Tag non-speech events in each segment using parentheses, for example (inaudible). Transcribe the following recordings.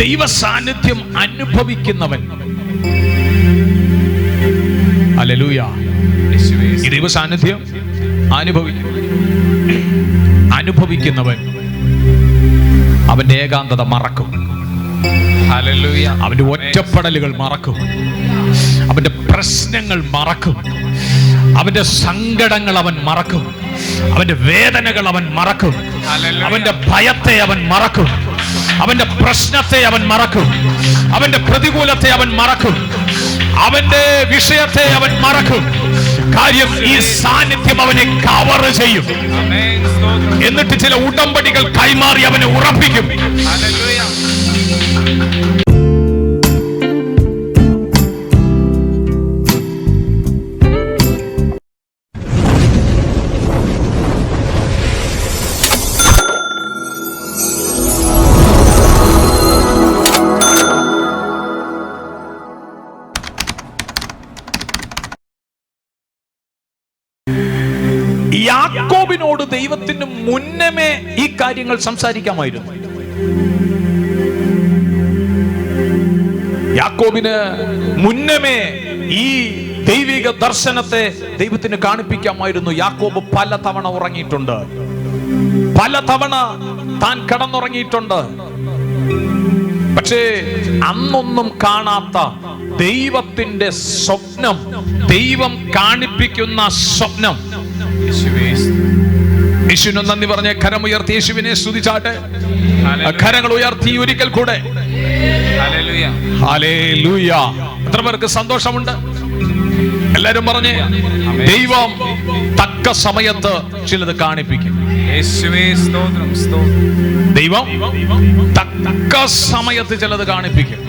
ദൈവ സാന്നിധ്യം അനുഭവിക്കുന്നവൻ. അലലൂയ. ദൈവ സാന്നിധ്യം അനുഭവിക്കും അനുഭവിക്കുന്നവൻ. അവന്റെ ഏകാന്തത മറക്കും. അവന്റെ ഒറ്റപ്പെടലുകൾ മറക്കും. അവന്റെ പ്രശ്നങ്ങൾ മറക്കും. അവന്റെ സങ്കടങ്ങൾ അവൻ മറക്കും. അവന്റെ വേദനകൾ അവൻ മറക്കും. അവന്റെ ഭയത്തെ അവൻ മറക്കും. അവന്റെ പ്രശ്നത്തെ അവൻ മറക്കും. അവന്റെ പ്രതികൂലത്തെ അവൻ മറക്കും. അവന്റെ വിഷയത്തെ അവൻ മറക്കും. കാര്യം ഈ സാന്നിധ്യം അവനെ കവർ ചെയ്യും. എന്നിട്ട് ചില ഉടമ്പടികൾ കൈമാറി അവനെ ഉറപ്പിക്കും. യാക്കോബിനോട് ദൈവത്തിന് മുന്നമേ ഈ കാര്യങ്ങൾ സംസാരിക്കാമായിരുന്നു. യാക്കോബിന് മുന്നമേ ഈ ദൈവിക ദർശനത്തെ ദൈവത്തിന് കാണിപ്പിക്കാമായിരുന്നു. യാക്കോബ് പല തവണ ഉറങ്ങിയിട്ടുണ്ട്. പല തവണ താൻ കടന്നുറങ്ങിയിട്ടുണ്ട്. പക്ഷേ അന്നൊന്നും കാണാത്ത ദൈവത്തിന്റെ സ്വപ്നം ദൈവം കാണിപ്പിക്കുന്ന സ്വപ്നം യേശുവിന് നന്ദി പറഞ്ഞ കരമുയർത്തി യേശുവിനെ സ്തുതിച്ചാട്ടെ. ഖരങ്ങൾ ഉയർത്തി ഒരിക്കൽ കൂടെ. എത്ര പേർക്ക് സന്തോഷമുണ്ട്? എല്ലാരും പറഞ്ഞേ ദൈവം തക്ക സമയത്ത് ചിലത് കാണിപ്പിക്കും. ദൈവം തക്ക സമയത്ത് ചിലത് കാണിപ്പിക്കും.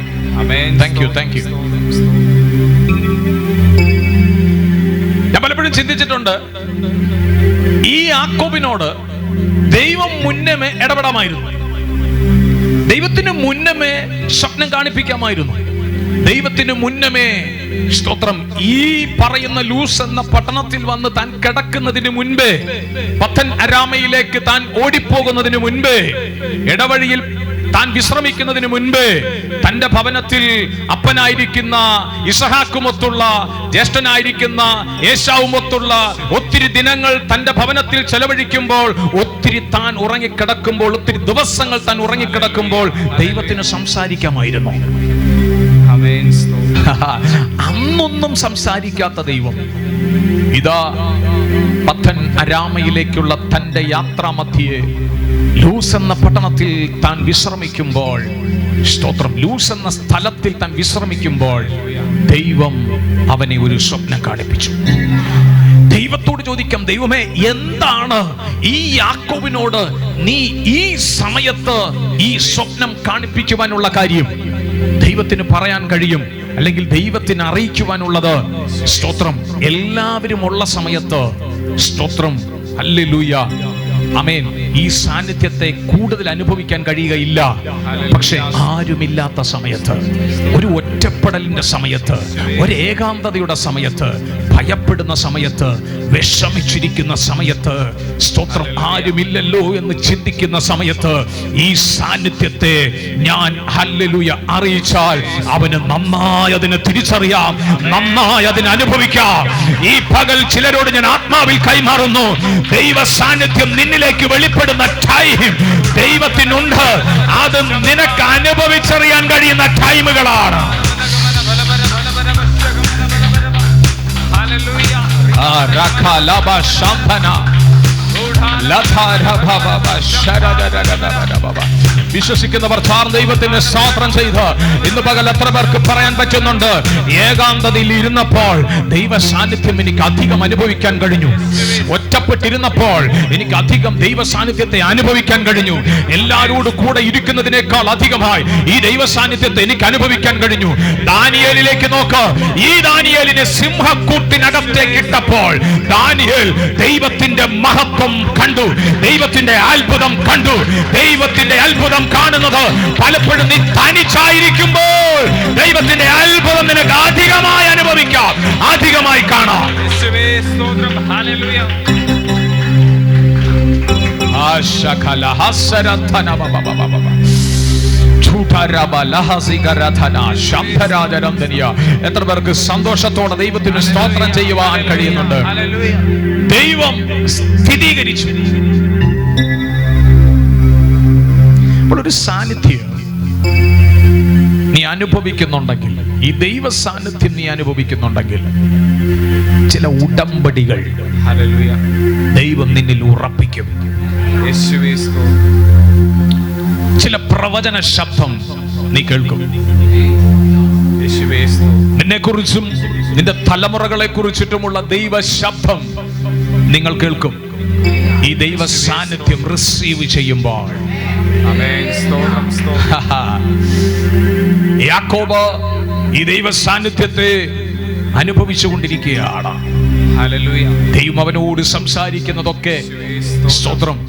ഞാൻ പലപ്പോഴും ചിന്തിച്ചിട്ടുണ്ട് ഈ യാക്കോബിനോട് ദൈവം മുന്നമേ ഇടപെടാമായിരുന്നു. ദൈവത്തിന് മുന്നമേ സ്വപ്നം കാണിപ്പിക്കാമായിരുന്നു. ദൈവത്തിന് മുന്നമേ സ്തോത്രം. ഈ പറയുന്ന ലൂസ് എന്ന പട്ടണത്തിൽ വന്ന് താൻ കിടക്കുന്നതിന് മുൻപേ പത്തൻ അരാമയിലേക്ക് താൻ ഓടിപ്പോകുന്നതിന് മുൻപേ ഇടവഴിയിൽ താൻ വിശ്രമിക്കുന്നതിന് മുൻപേ തന്റെ ഭവനത്തിൽ അപ്പനായിരിക്കുന്ന ഇസഹാക്കുമൊത്തുള്ള ജ്യേഷ്ഠനായിരിക്കുന്ന യേശാവുമൊത്തുള്ള ഒത്തിരി ദിനങ്ങൾ തന്റെ ഭവനത്തിൽ ചെലവഴിക്കുമ്പോൾ ഒത്തിരി താൻ ഉറങ്ങിക്കിടക്കുമ്പോൾ ഒത്തിരി ദിവസങ്ങൾ താൻ ഉറങ്ങിക്കിടക്കുമ്പോൾ ദൈവത്തിന് സംസാരിക്കാമായിരുന്നു. അന്നൊന്നും സംസാരിക്കാത്ത ദൈവം. ഇതാ പത്തൻ അരാമയിലേക്കുള്ള തന്റെ യാത്രാമധ്യേ ലൂസ് എന്ന പട്ടണത്തിൽ താൻ വിശ്രമിക്കുമ്പോൾ സ്തോത്രം ലൂസ് എന്ന സ്ഥലത്തിൽ താൻ വിശ്രമിക്കുമ്പോൾ ദൈവം അവനെ ഒരു സ്വപ്നം കാണിപ്പിച്ചു. ദൈവത്തോട് ചോദിക്കാം ദൈവമേ എന്താണ് ഈ യാക്കോബിനോട് നീ ഈ സമയത്ത് ഈ സ്വപ്നം കാണിപ്പിക്കുവാനുള്ള കാര്യം? ദൈവത്തിന് പറയാൻ കഴിയും അല്ലെങ്കിൽ ദൈവത്തിന് അറിയിക്കുവാനുള്ളത്? സ്തോത്രം എല്ലാവരും ഉള്ള സമയത്ത് സ്തോത്രം അല്ലേലൂയ അമേൻ ഈ സാന്നിധ്യത്തെ കൂടുതൽ അനുഭവിക്കാൻ കഴിയുകയില്ല. പക്ഷെ ആരുമില്ലാത്ത സമയത്ത് ഒരു ഒറ്റപ്പെടലിന്റെ സമയത്ത് ഒരു ഏകാന്തതയുടെ സമയത്ത് ഭയപ്പെടുന്ന സമയത്ത് വിഷമിച്ചിരിക്കുന്ന സമയത്ത് സ്തോത്രം ആരുമില്ലല്ലോ എന്ന് ചിന്തിക്കുന്ന സമയത്ത് ഈ സാന്നിധ്യത്തെ ഞാൻ ഹല്ലേലൂയ അറിയിച്ചാൽ അവന് നന്നായി അതിനെ തിരിച്ചറിയാം നന്നായി അതിനെ അനുഭവിക്കാം. ഈ പകൽ ചിലരോട് ഞാൻ ആത്മാവിൽ കൈമാറുന്നു. ദൈവ സാന്നിധ്യം നിന്നിലേക്ക് വെളിപ്പെടുന്ന ടൈം ദൈവത്തിനുണ്ട്. അത് നിനക്ക് അനുഭവിച്ചറിയാൻ കഴിയുന്ന ടൈമുകളാണ്. Raka Laba Shampana Latha Rabha Baba Shara വിശ്വസിക്കുന്നവർ ചാർ ദൈവത്തിന് സ്തോത്രം ചെയ്ത് ഇന്ന് പകൽ എത്ര പേർക്ക് പറയാൻ പറ്റുന്നുണ്ട്? ഏകാന്തതയിൽ ഇരുന്നപ്പോൾ ദൈവ സാന്നിധ്യം എനിക്ക് അധികം അനുഭവിക്കാൻ കഴിഞ്ഞു. ഒറ്റപ്പെട്ടിരുന്നപ്പോൾ എനിക്ക് അധികം ദൈവ സാന്നിധ്യത്തെ അനുഭവിക്കാൻ കഴിഞ്ഞു. എല്ലാരോടും കൂടെ ഇരിക്കുന്നതിനേക്കാൾ അധികമായി ഈ ദൈവ സാന്നിധ്യത്തെ എനിക്ക് അനുഭവിക്കാൻ കഴിഞ്ഞു. ദാനിയേലിലേക്ക് നോക്ക്. ഈ ദാനിയേലിനെ സിംഹക്കൂട്ടിനകത്തേക്ക് ഇട്ടപ്പോൾ ദാനിയേൽ ദൈവത്തിന്റെ മഹത്വം കണ്ടു. ദൈവത്തിന്റെ അത്ഭുതം കണ്ടു. ദൈവത്തിന്റെ അത്ഭുതം കാണുന്നത് പലപ്പോഴും നീ തനിച്ചായിരിക്കുമ്പോൾ ദൈവത്തിന്റെ അത്ഭുതം നിനക്ക് അധികമായി അനുഭവിക്കാം. അധികമായി കാണാം. എത്ര പേർക്ക് സന്തോഷത്തോടെ ദൈവത്തിന് സ്തോത്രം ചെയ്യുവാൻ കഴിയുന്നുണ്ട്. ദൈവം സ്ഥിരീകരിച്ചു. ഒരു സാന്നിധ്യം നീ അനുഭവിക്കുന്നുണ്ടെങ്കിൽ ഈ ദൈവ സാന്നിധ്യം നീ അനുഭവിക്കുന്നുണ്ടെങ്കിൽ ചില ഉടമ്പടികൾ. ദൈവം നിന്നിൽ ഉറപ്പിക്കും ചില പ്രവചന ശബ്ദം നീ കേൾക്കും. നിന്നെ കുറിച്ചും നിന്റെ തലമുറകളെ കുറിച്ചിട്ടുമുള്ള ദൈവ ശബ്ദം നിങ്ങൾ കേൾക്കും ഈ ദൈവ സാന്നിധ്യം റിസീവ് ചെയ്യുമ്പോൾ. (laughs) യാക്കോബ് ഈ ദൈവ സാന്നിധ്യത്തെ അനുഭവിച്ചു കൊണ്ടിരിക്കുകയാണ് Hallelujah. ദൈവം അവനോട് സംസാരിക്കുന്നതൊക്കെ സ്തോത്രം.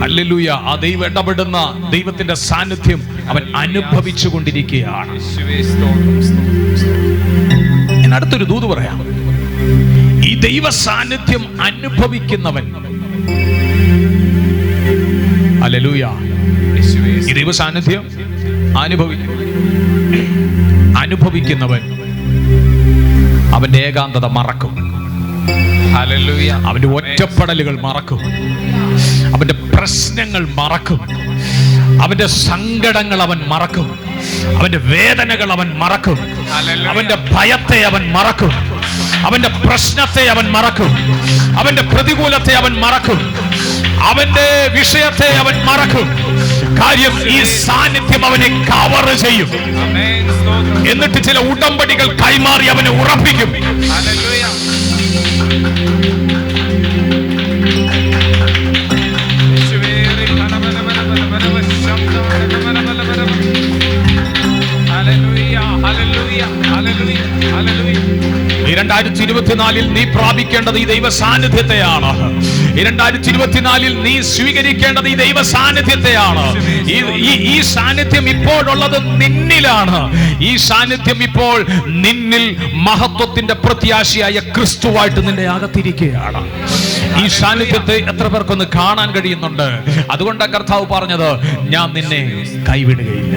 ഹല്ലേലൂയ ആ ദൈവം ഇടപെടുന്ന ദൈവത്തിന്റെ സാന്നിധ്യം അവൻ അനുഭവിച്ചു കൊണ്ടിരിക്കുകയാണ്. ഞാൻ അടുത്തൊരു ദൂത് പറയാം. ഈ ദൈവ സാന്നിധ്യം അനുഭവിക്കുന്നവൻ. അല്ലലൂയ ദൈവ സാന്നിധ്യം അനുഭവിക്കും അനുഭവിക്കുന്നവൻ അവന്റെ ഏകാന്തത മറക്കും. അവന്റെ ഒറ്റപ്പെടലുകൾ മറക്കും. അവന്റെ പ്രശ്നങ്ങൾ മറക്കും. അവന്റെ സങ്കടങ്ങൾ അവൻ മറക്കും. അവന്റെ വേദനകൾ അവൻ മറക്കും. അവന്റെ ഭയത്തെ അവൻ മറക്കും. അവന്റെ പ്രശ്നത്തെ അവൻ മറക്കും. അവന്റെ പ്രതികൂലത്തെ അവൻ മറക്കും. അവന്റെ വിഷയത്തെ അവൻ മറക്കും. കാര്യം ഈ സാന്നിധ്യം അവനെ കവർ ചെയ്യും. എന്നിട്ട് ചില ഉടമ്പടികൾ കൈമാറി അവനെ ഉറപ്പിക്കും. രണ്ടായിരത്തി ഇരുപത്തിനാലിൽ നീ പ്രാപിക്കേണ്ടത് ഈ ദൈവ സാന്നിധ്യത്തെയാണ് രണ്ടായിരത്തി ഇരുപത്തിനാലിൽ നീ സ്വീകരിക്കേണ്ടത് ഈ ദൈവ സാന്നിധ്യത്തെയാണ് ഈ സാന്നിധ്യം ഇപ്പോഴുള്ളത് നിന്നിലാണ്. ഈ സാന്നിധ്യം ഇപ്പോൾ നിന്നിൽ മഹത്വത്തിന്റെ പ്രത്യാശയായ ക്രിസ്തുവായിട്ട് നിന്റെ അകത്തിരിക്കുകയാണ്. ഈ സാന്നിധ്യത്തെ എത്ര പേർക്കൊന്ന് കാണാൻ കഴിയുന്നുണ്ട്? അതുകൊണ്ടാണ് കർത്താവ് പറഞ്ഞത് ഞാൻ നിന്നെ കൈവിടുകയില്ല.